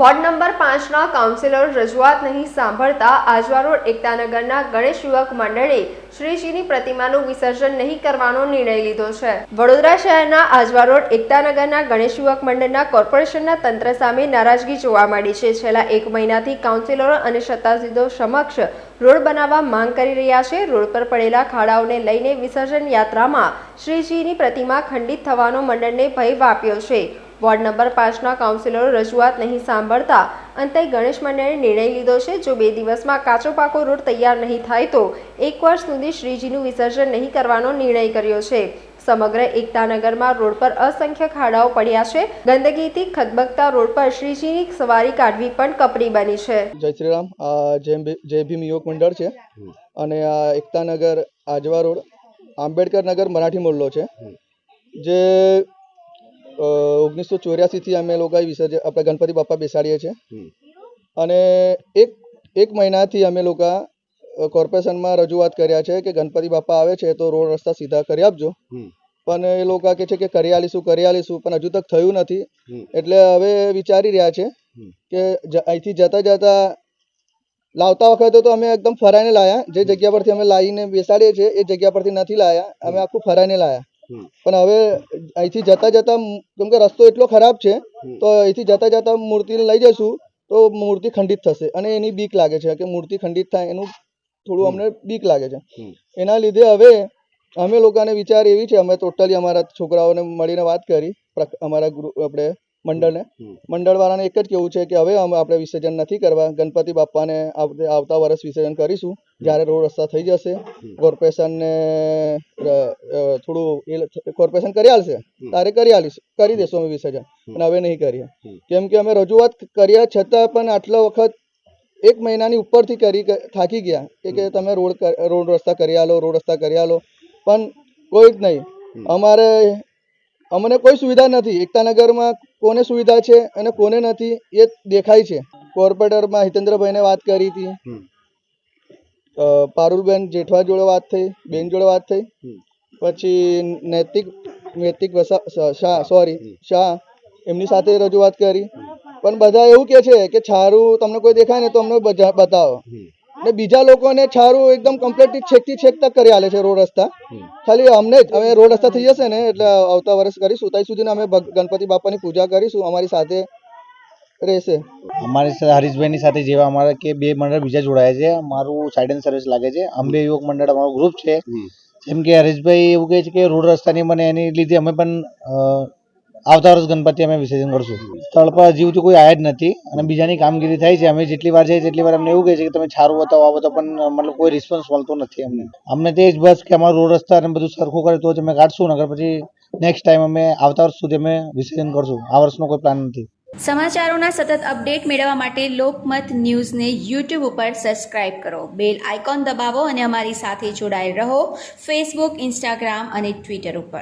Ward number પાંચના councillor રજૂઆત નહીં સાંભળતા આજવા રોડ એકતાનગરના ગણેશ યુવક મંડળે શ્રીજીની પ્રતિમાનું વિસર્જન નહીં કરવાનો નિર્ણય લીધો છે. વડોદરા શહેરના આજવા રોડ એકતાનગરના ગણેશ યુવક મંડળના કોર્પોરેશનના તંત્ર સામે નારાજગી જોવા મળી છે. છેલ્લા એક મહિનાથી કાઉન્સિલરો અને સત્તાધીશો સમક્ષ રોડ બનાવવા માંગ કરી રહ્યા છે. રોડ પર પડેલા ખાડાઓને લઈને વિસર્જન યાત્રામાં શ્રીજીની પ્રતિમા ખંડિત થવાનો મંડળને ભય વાપ્યો છે. વોર્ડ નંબર પાંચના કાઉન્સિલરો રજૂઆત નહીં સાંભળતા અંતે ગણેશ મંડળે નિર્ણય લીધો છે, જો બે દિવસમાં કાચો પાકો રોડ તૈયાર નહીં થાય તો એક વર્ષ સુધી શ્રીજીનું વિસર્જન નહીં કરવાનો નિર્ણય કર્યો છે. સમગ્ર એકતાનગરમાં રોડ પર અસંખ્ય ખાડાઓ પડ્યા છે. ગંદકીથી ખદબકતા રોડ પર શ્રીજીની સવારી કાઢવી પણ કપરી બની છે. જય શ્રી રામ જય ભીમ યુવક મંડળ છે. અને આ એકતાનગર આજવા રોડ આંબેડકર નગર મરાઠી મોલ્લો છે. જે ઓગણીસો ચોર્યાસીથી અમે લોકો વિસર્જન આપણે ગણપતિ બાપા બેસાડીએ છીએ. અને એક એક મહિનાથી અમે લોકો કોર્પોરેશનમાં રજૂઆત કર્યા છે કે ગણપતિ બાપા આવે છે તો રોડ રસ્તા સીધા કરી આપજો. પણ એ લોકો કહે છે કે કરી આલીશું કરી આલીશું પણ હજુ તક થયું નથી. એટલે હવે વિચારી રહ્યા છે કે અહીંથી જતા જતા લાવતા વખતે તો અમે એકદમ ફરાઈને લાયા. જે જગ્યા પરથી અમે લાવીને બેસાડીએ છીએ એ જગ્યા પરથી નથી લાયા. અમે આખું ફરાઈને લાયા. પણ હવે અહીંથી જતા જતા કેમ કે રસ્તો એટલો ખરાબ છે તો અહીંથી જતા જતા મૂર્તિને લઈ જશું તો મૂર્તિ ખંડિત થશે. અને એની બીક લાગે છે કે મૂર્તિ ખંડિત થાય એનું થોડું અમને બીક લાગે છે. એના લીધે હવે અમે લોકોને વિચાર એવી છે અમે ટોટલી અમારા છોકરાઓને મળીને વાત કરી અમારા ગ્રુપ આપણે મંડળને. મંડળવાળાને એક જ કેવું છે કે હવે અમે આપણે વિસર્જન નથી કરવા. ગણપતિ બાપાને આવતા વર્ષ વિસર્જન કરીશું. જ્યારે રોડ રસ્તા થઈ જશે કોર્પોરેશનને થોડું એ કોર્પોરેશન કરી આલશે. તારે કરી આલીશ કરી દેશું અમે વિસર્જન. અને હવે નહીં કરીએ. કેમ કે અમે રજૂઆત કર્યા છતાં પણ આટલા વખત એક મહિનાની ઉપરથી કરી થાકી ગયા. કે કે તમે રોડ રોડ રસ્તા કરી આલો રોડ રસ્તા કરી આલો. પણ કોઈ જ નહીં. અમારે અમને કોઈ સુવિધા નથી. એકતાનગરમાં કોને સુવિધા છે અને કોને નથી એ દેખાય છે. કોર્પોરેટરમાં હિતેન્દ્રભાઈને વાત કરી હતી. પારુલબેન જેઠવા જોડે વાત થઈ બેન જોડે વાત થઈ. પછી નૈતિક નૈતિક શાહ સોરી શાહ એમની સાથે રજૂઆત કરી. પણ બધા એવું કે છે કે છારું તમને કોઈ દેખાય ને તો અમને બતાવો. ને બીજા લોકોને છારું એકદમ કમ્પ્લીટલી છેકતી છેકતા કરી આલે છે રોડ રસ્તા. ખાલી અમને જ હવે રોડ રસ્તા થઈ જશે ને એટલે આવતા વર્ષ કરીશું ત્યાં સુધી અમે ગણપતિ બાપાની પૂજા કરીશું અમારી સાથે રહેશે. અમારી સાથે હરીશભાઈની સાથે જેવા અમારા કે બે મંડળ બીજા જોડાયા છે મારું સાઇડ એન્ડ સર્વિસ લાગે છે અંબે યુવક મંડળ અમારું ગ્રુપ છે. જેમ કે હરીશભાઈ એવું કહે છે કે રોડ રસ્તાની મને એની લીધે અમે પણ આવતા વર્ષ ગણપતિ અમે વિસર્જન કરશું. સ્થળ પર હજી સુધી કોઈ આયા જ નથી અને બીજાની કામગીરી થાય છે. અમે જેટલી વાર જઈએ તેટલી વાર અમને એવું કહે છે કે તમે છારું બતાવો, આ બતાવો, પણ મતલબ કોઈ રિસ્પોન્સ મળતો નથી અમને. અમને તે જ બસ કે અમારો રોડ રસ્તા અને બધું સરખું કરે તો જ અમે કાઢશું નગર પછી નેક્સ્ટ ટાઈમ અમે આવતા વર્ષ સુધી અમે વિસર્જન કરશું. આ વર્ષનો કોઈ પ્લાન નથી. સમાચારોના સતત અપડેટ મેળવવા માટે લોકમત ન્યૂઝને યુટ્યુબ ઉપર સબસ્ક્રાઇબ કરો. બેલ આઇકોન દબાવો અને અમારી સાથે જોડાયેલ રહો. ફેસબુક ઇન્સ્ટાગ્રામ અને ટ્વિટર ઉપર.